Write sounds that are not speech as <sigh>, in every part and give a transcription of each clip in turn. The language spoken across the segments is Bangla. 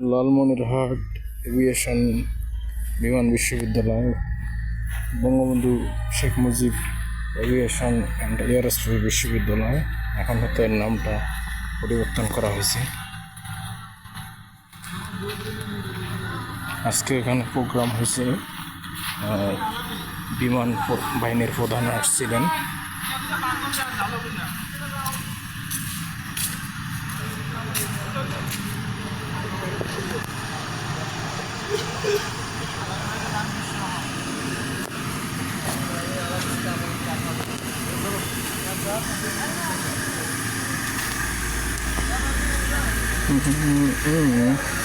লালমনিরহাট এভিয়েশন বিমান বিশ্ববিদ্যালয়, Bangabandhu Sheikh Mujib aviation and airspace বিশ্ববিদ্যালয়, এখন হয়তো এর নামটা পরিবর্তন করা হয়েছে আজকে এখানে প্রোগ্রাম হয়েছে বিমান বাহিনীর প্রধান আসছিলেন Thank you. Mm-hmm.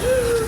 Yeah. <laughs>